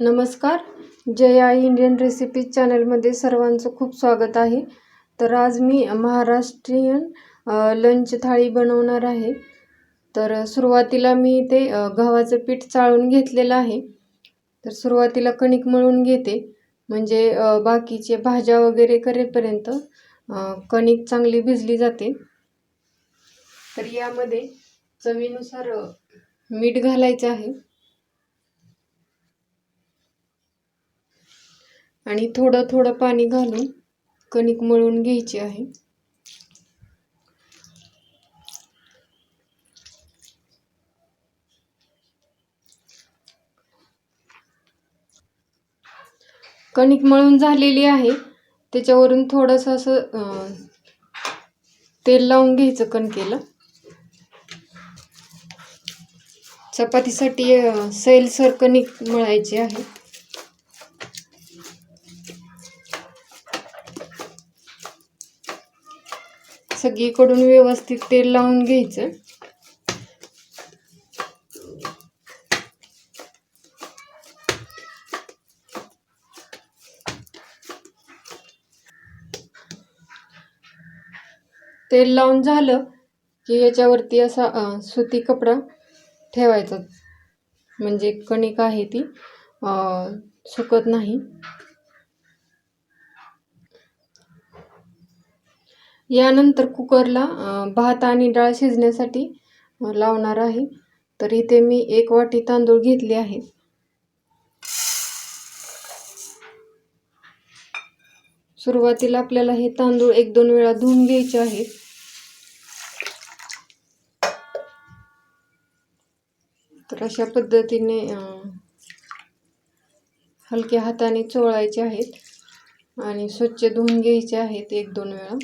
नमस्कार. Jaya Indian recipe चॅनलमध्ये सर्वांचं खूप स्वागत आहे. तर आज मी महाराष्ट्रीयन लंच थाळी बनवणार आहे. तर सुरुवातीला मी ते गव्हाचं पीठ चाळून घेतलेलं आहे. तर सुरुवातीला कणिक मळून घेते. म्हणजे बाकीचे भाज्या वगैरे करेपर्यंत कणिक चांगली भिजली जाते. तर यामध्ये चवीनुसार मीठ घालायचं आहे. आणि थोडं थोडं पाणी घालून कणिक मळून घ्यायची आहे. कणिक मळून झालेली आहे. त्याच्यावरून थोडंसं असं तेल लावून घ्यायचं कणकेला. चपातीसाठी सैलसर कणिक मळायची आहे. सगळीकडून व्यवस्थित तेल लावून घ्यायचं. तेल लावून झालं की याच्यावरती असा सुती कपडा ठेवायचा. म्हणजे कणिक आहे ती सुकत नाही. यानंतर कुकरला भात आणि डाळ शिजण्यासाठी लावणार आहे. तर इथे मी एक वाटी तांदूळ घेतले आहे. सुरुवातीला आपल्याला हे तांदूळ एक दोन वेळा धुवून घ्यायचे आहेत. तर अशा पद्धतीने हलक्या हाताने चोळायचे आहेत आणि स्वच्छ धुवून घ्यायचे आहेत एक दोन वेळा.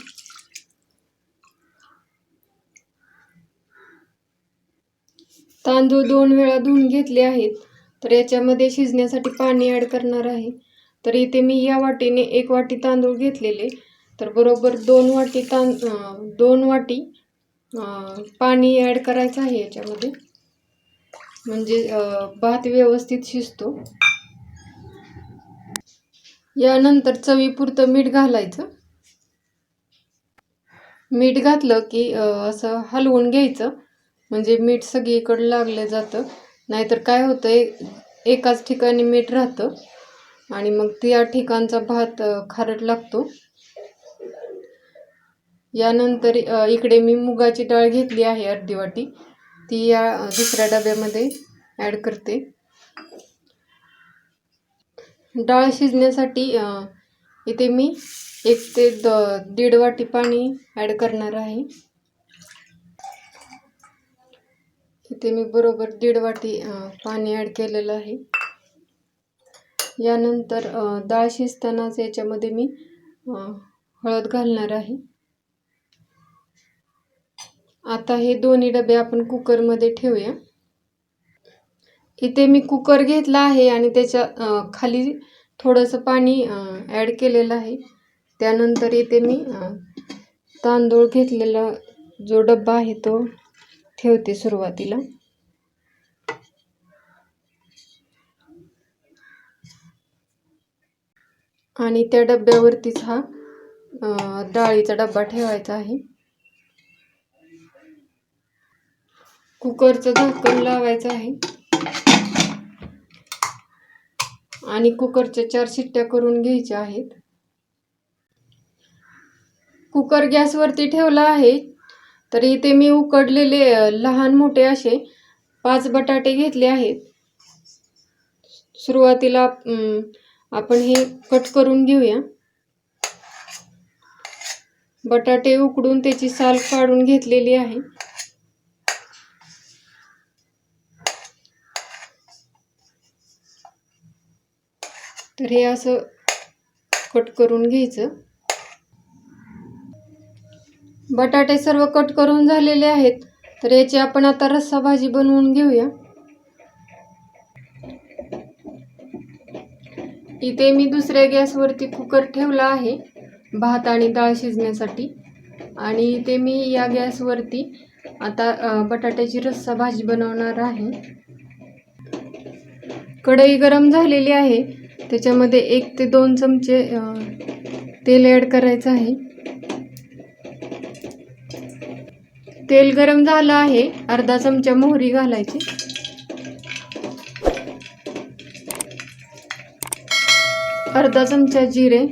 तांदूळ दोन वेळा धुवून घेतले आहेत तर याच्यामध्ये शिजण्यासाठी पाणी ॲड करणार आहे. तर इथे मी या वाटीने एक वाटी तांदूळ घेतलेले तर बरोबर दोन वाटी तां दोन वाटी पाणी ॲड करायचं आहे याच्यामध्ये. म्हणजे भात व्यवस्थित शिजतो. यानंतर चवीपुरतं मीठ घालायचं. मीठ घातलं की असं हलवून घ्यायचं. म्हणजे मीठ सगळीकडं लागलं जातं. नाहीतर काय होतं एकाच ठिकाणी मीठ राहतं आणि मग त्या ठिकाणचा भात खारट लागतो. यानंतर इकडे मी मुगाची डाळ घेतली आहे अर्धी वाटी. ती या दुसऱ्या डब्यामध्ये ॲड करते. डाळ शिजण्यासाठी इथे मी एक ते द दीड वाटी पाणी ॲड करणार आहे. इथे मी बरोबर दीड वाटी पाणी ॲड केलेलं आहे. यानंतर डाळ शिजतानाच याच्यामध्ये मी हळद घालणार आहे. आता हे दोन्ही डबे आपण कुकरमध्ये ठेवूया. इथे मी कुकर घेतला आहे आणि त्याच्याखाली थोडंसं पाणी ॲड केलेलं आहे. त्यानंतर इथे मी तांदूळ घेतलेला जो डब्बा आहे तो ठेवते सुरुवातीला. आणि त्या डब्यावरतीच हा डाळीचा डब्बा ठेवायचा आहे. कुकरचं झाकण लावायचं आहे. आणि कुकरच्या चार शिट्ट्या करून घ्यायच्या आहेत. कुकर गॅसवरती ठेवला आहे. तर इथे मी उकडलेले लहान मोठे असे पाच बटाटे घेतले आहेत. सुरुवातीला आपण हे कट करून घेऊया. बटाटे उकडून त्याची साल काढून घेतलेली आहे. तर हे असं कट करून घ्यायचं. बटाटे सर्व कट करून झालेले आहेत. तर याची आपण आता रस्सा भाजी बनवून घेऊया. इथे मी दुसऱ्या गॅसवरती कुकर ठेवला आहे भात आणि डाळ शिजण्यासाठी. आणि इथे मी या गॅसवरती आता बटाट्याची रस्सा भाजी बनवणार आहे. कढई गरम झालेली आहे. त्याच्यामध्ये एक ते दोन चमचे तेल ॲड करायचं आहे. तेल गरम झालं आहे. अर्धा चमचा मोहरी घालायची. अर्धा चमचा जिरे.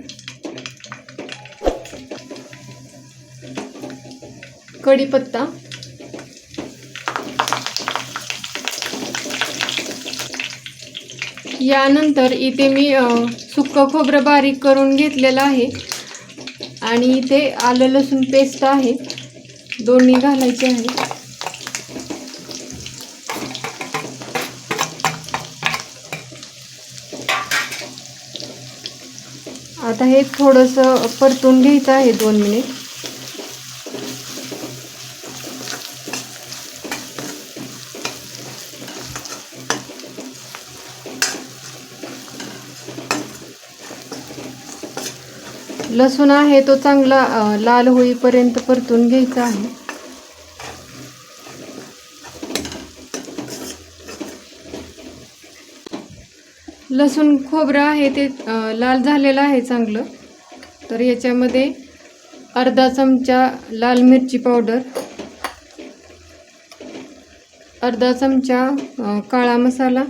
कढीपत्ता. यानंतर इथे मी सुक्कं खोबरं बारीक करून घेतलेलं आहे. आणि इथे आलं लसूण पेस्ट आहे. दोन्ही घालायचे आहे आता हे थोडंसं परतून घ्यायचं आहे दोन मिनिट. लसूण आहे तो चांगला लाल होईपर्यंत परतून घ्यायचा आहे. लसूण खोबरं आहे ते लाल झालेलं आहे चांगलं. तर याच्यामध्ये अर्धा चमचा लाल मिरची पावडर अर्धा चमचा काळा मसाला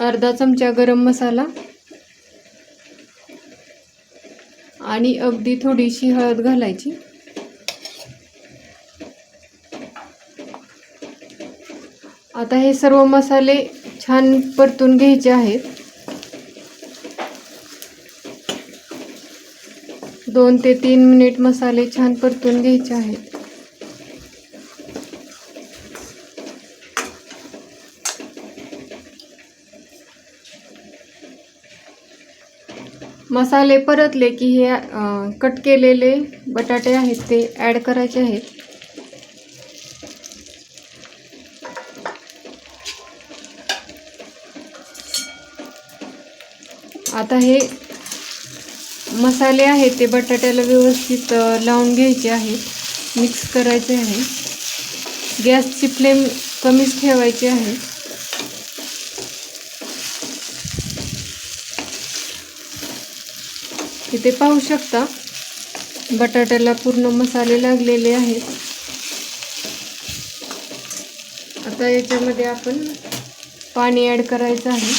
अर्धा चमचा गरम मसाला आणि अगदी थोडीशी हळद घालायची. आता हे सर्व मसाले छान परतून घ्यायचे आहेत. दोन ते तीन मिनिट मसाले छान परतून घ्यायचे आहेत. मसाले परतले की हे कट केलेले बटाटे आहेत ते ॲड करायचे आहेत. आता हे मसाले आहेत ते बटाट्याला व्यवस्थित लावून घ्यायचे आहेत. मिक्स करायचे आहे. गॅसची फ्लेम कमीच ठेवायची आहे. इथे पाहू शकता. बटाट्याला पूर्ण मसाले लागलेले आहेत. आता याच्यामध्ये आपण पाणी ॲड करायचं आहे.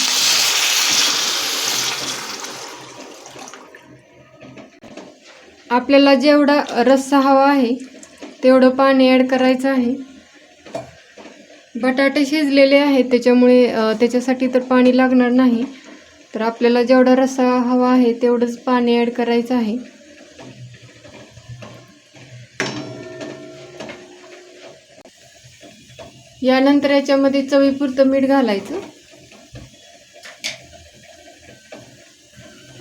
आपल्याला जेवढा रस्सा हवा आहे तेवढं पाणी ॲड करायचं आहे. बटाटे शिजलेले आहेत त्याच्यामुळे त्याच्यासाठी तर पाणी लागणार नाही. तर आपल्याला जेवढा रस्सा हवा आहे तेवढंच पाणी ॲड करायचं आहे. यानंतर याच्यामध्ये चवीपुरतं मीठ घालायचं.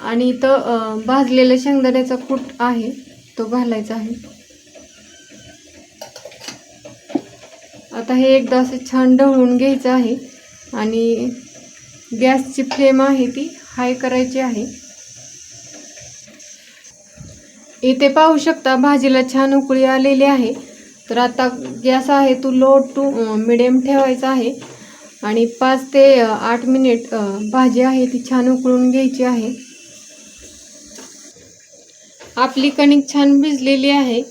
आणि इथं अ, भाजलेल्या शेंगदाण्याचा कूट आहे तो घालायचा आहे. आता हे एकदा असं छान ढवळून घ्यायचं आहे. आणि गॅसची फ्लेम आहे ती हाय करायची आहे. इथे पाहू शकता भाजीला छान उकळी आलेली आहे. तर आता गॅस आहे तो लो टू मिडियम ठेवायचा आहे. आणि पाच ते आठ मिनिट भाजी आहे ती छान उकळून घ्यायची आहे. आपली कणिक छान भिजलेली आहे.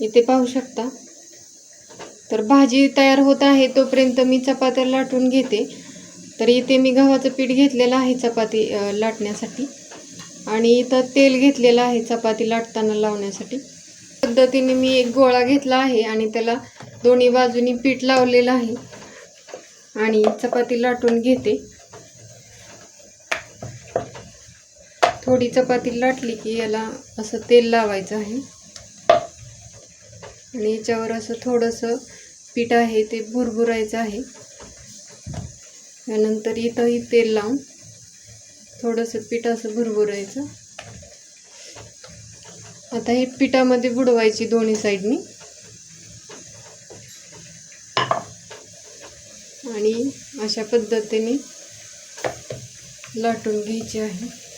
इथे पाहू शकता. तर भाजी तयार होत आहे तोपर्यंत मी चपात्या लाटून घेते. तर इथे मी गव्हाचं पीठ घेतलेलं आहे चपाती लाटण्यासाठी. आणि इथं तेल घेतलेलं आहे चपाती लाटताना लावण्यासाठी. पद्धतीने मी एक गोळा घेतला आहे आणि त्याला दोन्ही बाजूनी पीठ लावलेलं आहे. आणि चपाती लाटून घेते. थोडी चपाती लाटली की याला असं तेल लावायचं आहे. आणि याच्यावर असं थोडंसं पीठ आहे ते भुरभुरायचं आहे. त्यानंतर इथंही तेल लावून थोडंसं पीठ असं भरभरायचं. आता हे पिठामध्ये बुडवायची दोन्ही साईडनी. आणि अशा पद्धतीने लाटून घ्यायची आहे.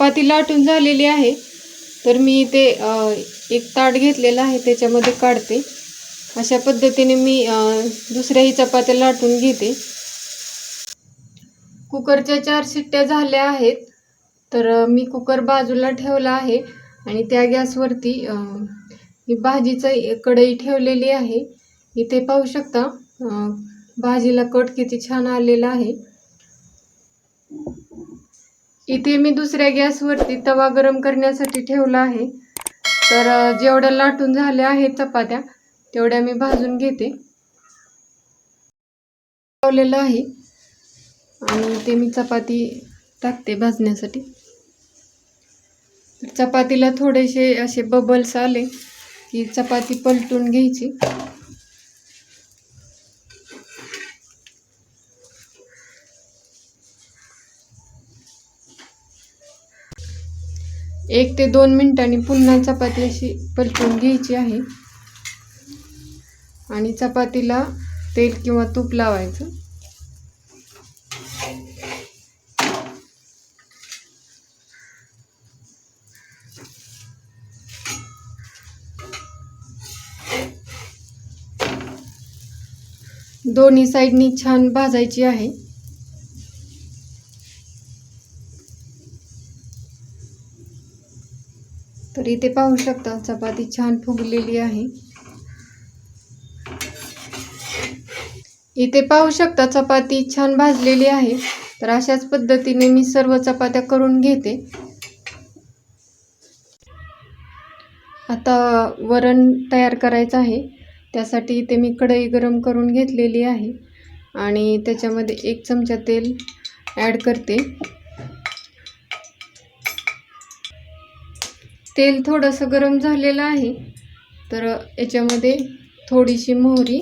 चपाती लाटून झालेली आहे. तर मी ते एक ताट घेतलेलं आहे त्याच्यामध्ये काढते. अशा पद्धतीने मी दुसऱ्याही चपात्या लाटून घेते. कुकरच्या चार शिट्ट्या झाल्या आहेत. तर मी कुकर बाजूला ठेवला आहे आणि त्या गॅसवरती अ, ही भाजीचं कढई ठेवलेली आहे. इथे पाहू शकता भाजीला कट किती छान आलेला आहे. इथे मी दुसऱ्या गॅसवरती तवा गरम करण्यासाठी ठेवला आहे. तर जेवढ्या लाटून झाल्या आहेत चपात्या तेवढ्या मी भाजून घेते. लावलेलं आहे. आणि ते मी चपाती टाकते भाजण्यासाठी. चपातीला थोडेसे असे बबल्स आले की चपाती पलटून घ्यायची. एक ते दोन मिनटांनी पुन्हा चपाती अशी पलटून घ्यायची आहे. आणि चपातीला तेल किंवा तूप लावायचं. दोन्ही साईडनी छान भाजायची आहे. तर इथे पाहू शकता चपाती छान फुगलेली आहे. इथे पाहू शकता चपाती छान भाजलेली आहे तर अशाच पद्धतीने मी सर्व चपात्या करून घेते. आता वरण तयार करायचं आहे त्यासाठी इथे मी कढई गरम करून घेतलेली आहे आणि त्याच्यामध्ये एक चमचा तेल ॲड करते. तेल थोडंसं गरम झालेलं आहे. तर याच्यामध्ये थोडीशी मोहरी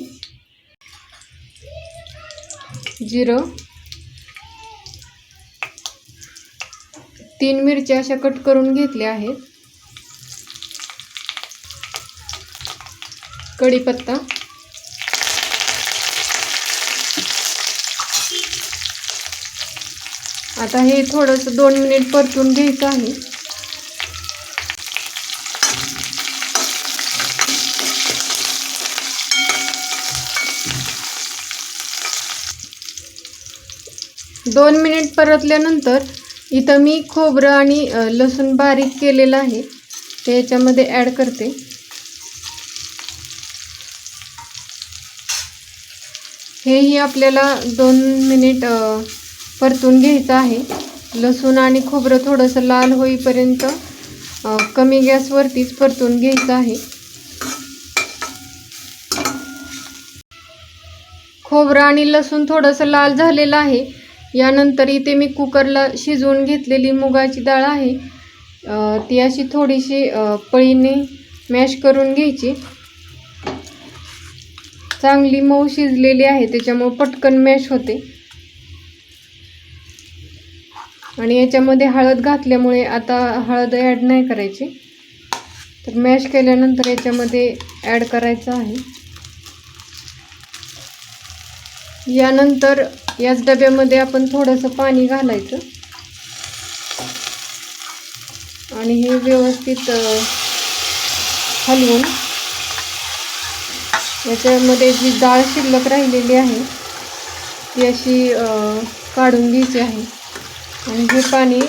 जिरं तीन मिरच्या अशा कट करून घेतल्या आहेत. कढीपत्ता आता हे थोडंसं दोन मिनिट परतून घ्यायचं आहे. दोन मिनिट परतल्यानंतर इथं मी खोबरं आणि लसूण बारीक केलेलं आहे. ते याच्यामध्ये ॲड करते. हेही आपल्याला दोन मिनिट परतून घ्यायचं आहे. लसूण आणि खोबरं थोडंसं लाल होईपर्यंत कमी गॅसवरतीच परतून घ्यायचं आहे. खोबरं आणि लसूण थोडंसं लाल झालेलं आहे. यानंतर इथे मी कुकरला शिजवून घेतलेली मुगाची डाळ आहे. ती अशी थोडीशी पळीने मॅश करून घ्यायची. चांगली मऊ शिजलेली आहे त्याच्यामुळे पटकन मॅश होते. आणि याच्यामध्ये हळद घातल्यामुळे आता हळद ॲड नाही करायची. तर मॅश केल्यानंतर याच्यामध्ये ॲड करायचं आहे. यानंतर याच डब्यामध्ये आपण थोडंसं पाणी घालायचं. आणि हे व्यवस्थित हलवून याच्यामध्ये जी डाळ शिल्लक राहिलेली आहे ती अशी काढून घ्यायची आहे. आणि हे पाणी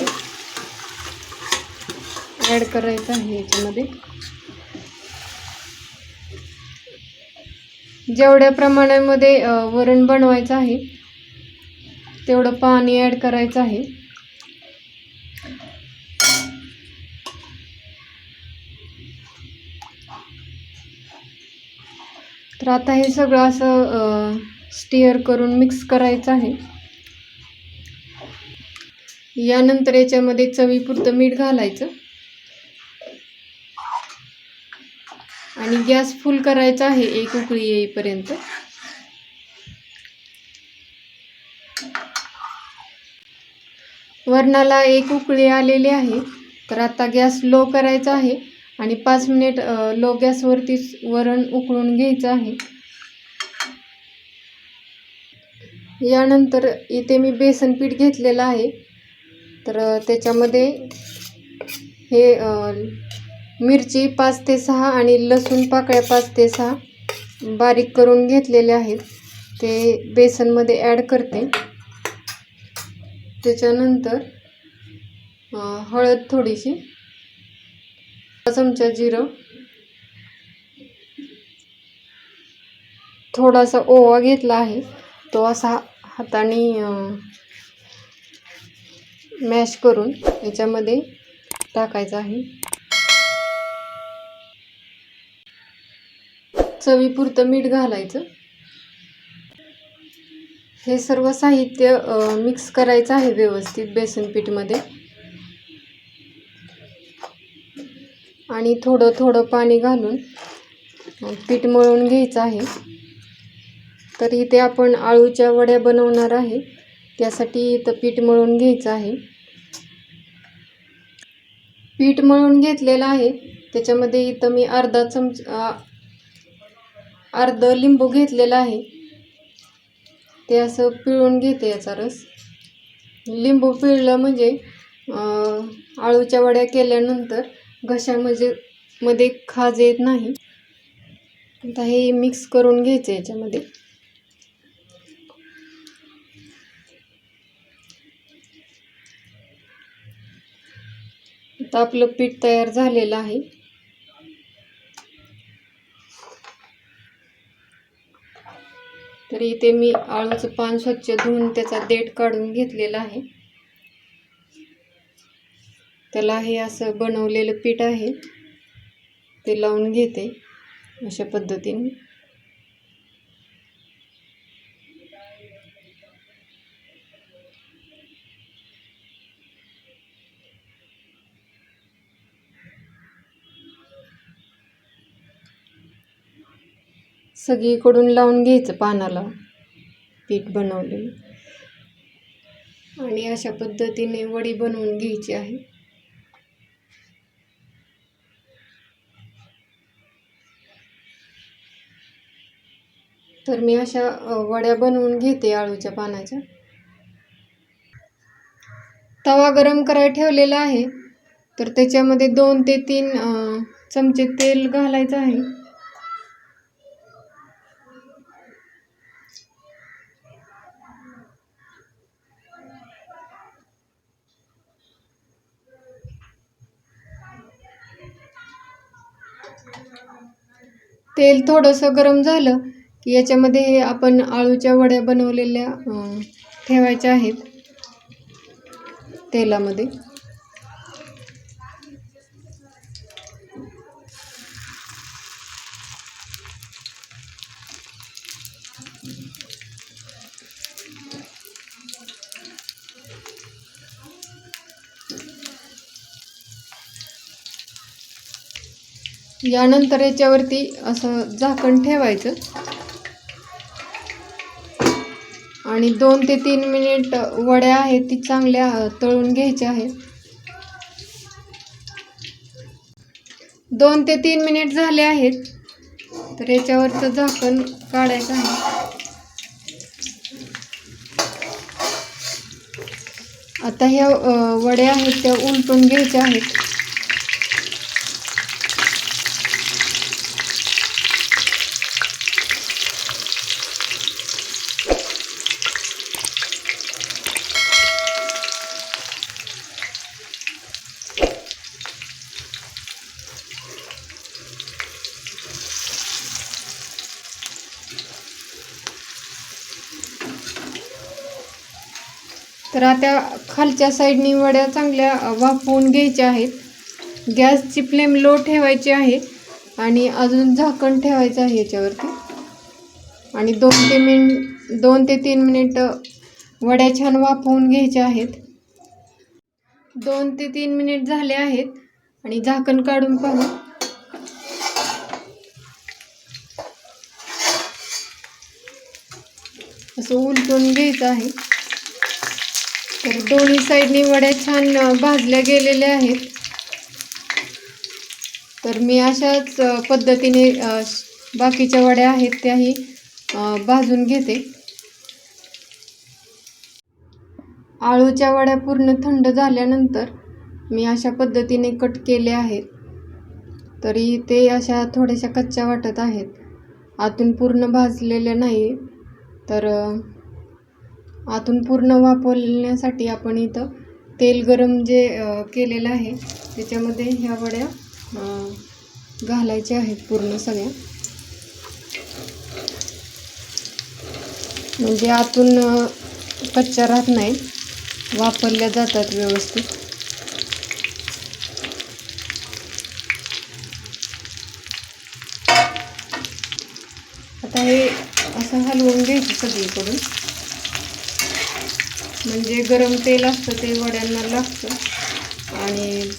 ॲड करायचं आहे याच्यामध्ये. जेवढ्या प्रमाणामध्ये वरण बनवायचं आहे तेवढं पाणी ॲड करायचं आहे. तर आता हे सगळं असं स्टिअर करून मिक्स करायचं आहे. यानंतर याच्यामध्ये चवीपुरतं मीठ घालायचं. आणि गॅस फुल करायचा आहे एक उकळी येईपर्यंत. वरणाला एक उकळी आलेली आहे तर आता गॅस लो करायचा आहे आणि पाच मिनिट लो गॅसवरतीच वरण उकळून घ्यायचं आहे. यानंतर इथे मी बेसन पीठ घेतलेलं आहे तर त्याच्यामध्ये हे मिरची पाच ते सहा आणि लसूण पाकळ्या पाच ते सहा बारीक करून घेतलेले आहेत. ते बेसनमध्ये ॲड करते. त्याच्यानंतर हळद थोडीशी चमचा जिरं थोडासा ओवा घेतला आहे. तो असा हाताने मॅश करून याच्यामध्ये टाकायचा आहे. चवीपुरतं मीठ घालायचं. हे सर्व साहित्य मिक्स करायचं आहे व्यवस्थित बेसन पीठमध्ये. आणि थोडं थोडं पाणी घालून पीठ मळून घ्यायचं आहे. तर इथे आपण आळूच्या वड्या बनवणार आहे. त्यासाठी इथं पीठ मळून घ्यायचं आहे. पीठ मळून घेतलेलं आहे. त्याच्यामध्ये इथं मी अर्धा चमच अर्ध लिंबू घेतलेला आहे. ते असं पिळून घेते याचा रस. लिंबू पिळलं म्हणजे आळूच्या वड्या केल्यानंतर घशामध्ये मध्ये खाज येत नाही. आता हे मिक्स करून घ्यायचं याच्यामध्ये. आता आपलं पीठ तयार झालेलं आहे. तर इथे मी आळूचं पान स्वच्छ धुवून त्याचा देठ काढून घेतलेला आहे. त्याला हे असं बनवलेलं पीठ आहे. ते लावून घेते अशा पद्धतीने. सगळीकडून लावून घ्यायचं पानाला. पीठ बनवलेलं. आणि अशा पद्धतीने वडी बनवून घ्यायची आहे. तर मी अशा वड्या बनवून घेते आळूच्या पानाच्या. तवा गरम करायला ठेवलेला आहे. तर त्याच्यामध्ये दोन ते तीन चमचे तेल घालायचं आहे. तेल थोडंसं गरम झालं की याच्यामध्ये हे आपण आळूच्या वड्या बनवलेल्या ठेवायच्या आहेत तेलामध्ये. यानंतर याच्यावरती असं झाकण ठेवायचं. आणि दोन ते तीन मिनिट वड्या आहेत ती चांगल्या तळून घ्यायच्या आहेत. दोन ते तीन मिनिट झाले आहेत तर याच्यावरचं झाकण काढायचं आहे. आता ह्या वड्या आहेत त्या उलटून घ्यायच्या आहेत. तर आता खालच्या साईडनी वड्या चांगल्या वाफवून घ्यायच्या आहेत. गॅसची फ्लेम लो ठेवायची आहे आणि अजून झाकण ठेवायचं आहे याच्यावरती. आणि दोन ते मिन दोन ते तीन मिनिट वड्या छान वाफवून घ्यायच्या आहेत. दोन ते तीन मिनिट झाले आहेत आणि झाकण काढून पाहू. असं उलटून घ्यायचं आहे. तर दोन्ही साईडनी वड्या छान भाजल्या गेलेल्या आहेत. तर मी अशाच पद्धतीने बाकीच्या वड्या आहेत त्याही भाजून घेते. आळूच्या वड्या पूर्ण थंड झाल्यानंतर मी अशा पद्धतीने कट केले आहेत. तरी ते अशा थोड्याशा कच्च्या वाटत आहेत. आतून पूर्ण भाजलेल्या नाही तर आतून पूर्ण वापरण्यासाठी आपण इथं तेल गरम जे केलेलं आहे त्याच्यामध्ये ह्या वड्या घालायच्या आहेत पूर्ण सगळ्या. म्हणजे आतून कच्च्या राहत नाही वापरल्या जातात व्यवस्थित. आता हे असं हलवून घ्यायचं सगळीकडून. गरम तेल असतं ते वड्यांना लागतं. आणि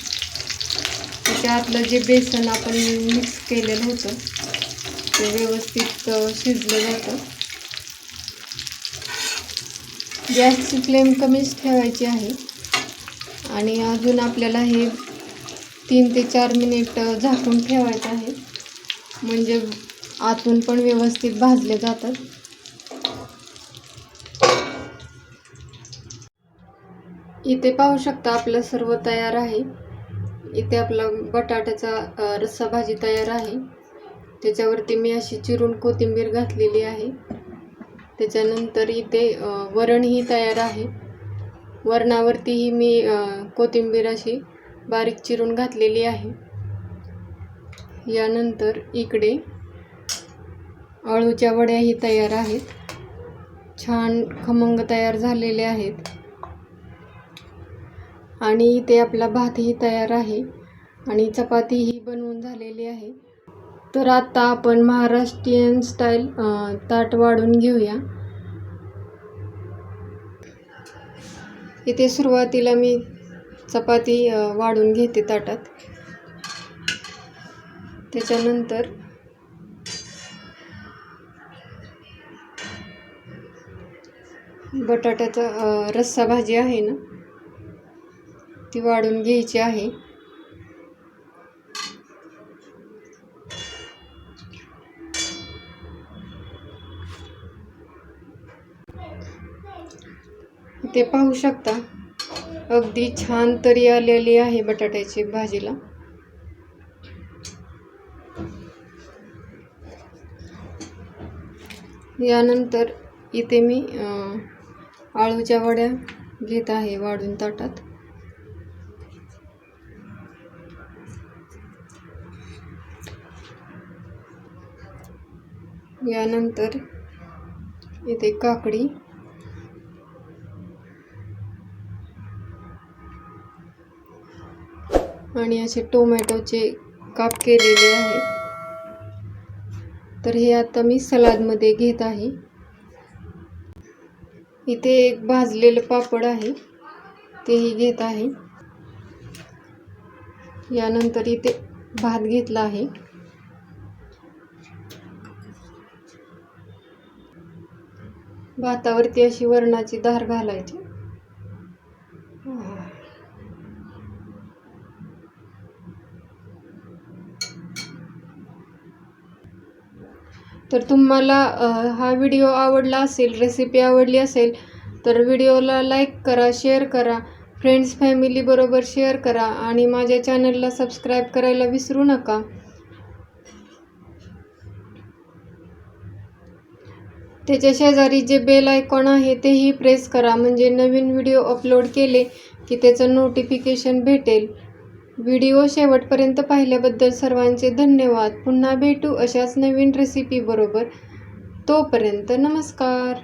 त्याच्या आतलं जे बेसन आपण मिक्स केलेलं होतं ते व्यवस्थित शिजलं जातं. गॅसची फ्लेम कमीच ठेवायची आहे. आणि अजून आपल्याला हे तीन ते चार मिनिट झाकून ठेवायचं आहे. म्हणजे आतून पण व्यवस्थित भाजले जातात. इथे पाहू शकता आपलं सर्व तयार आहे. इथे आपला बटाट्याचा रस्सा भाजी तयार आहे. त्याच्यावरती मी अशी चिरून कोथिंबीर घातलेली आहे. त्याच्यानंतर इथे वरणही तयार आहे. वरणावरतीही मी कोथिंबीर अशी बारीक चिरून घातलेली आहे. यानंतर इकडे अळूच्या वड्याही तयार आहेत. छान खमंग तयार झालेले आहेत. आणि इथे आपला भातही तयार आहे आणि चपातीही बनवून झालेली आहे. तर आता आपण महाराष्ट्रीयन स्टाईल ताट वाढून घेऊया. इथे सुरुवातीला मी चपाती वाढून घेते ताटात. त्याच्यानंतर बटाट्याचा रस्सा भाजी आहे ना ती वाढून घ्यायची आहे. ते पाहू शकता. अगदी छान तरी आलेली आहे बटाट्याची भाजीला. यानंतर इथे मी आळूच्या वड्या घेत आहे वाढून ताटात. यानंतर इथे काकडी. आणि असे टोमॅटोचे काप केलेले आहे. तर हे आता मी सलादमध्ये घेत आहे. इथे एक भाजलेलं पापड आहे तेही घेत आहे. यानंतर इथे भात घेतला आहे. भातावरती अशी वरणाची धार घालायची. तर तुम्हाला हा व्हिडिओ आवडला असेल रेसिपी आवडली असेल तर व्हिडिओला लाईक करा शेअर करा फ्रेंड्स फॅमिलीबरोबर शेअर करा आणि माझ्या चॅनलला सबस्क्राईब करायला विसरू नका. त्याच्या शेजारी जे बेल आयकॉन आहे तेही प्रेस करा. म्हणजे नवीन व्हिडिओ अपलोड केले की त्याचं नोटिफिकेशन भेटेल. व्हिडिओ शेवटपर्यंत पाहिल्याबद्दल सर्वांचे धन्यवाद. पुन्हा भेटू अशाच नवीन रेसिपीबरोबर तोपर्यंत नमस्कार.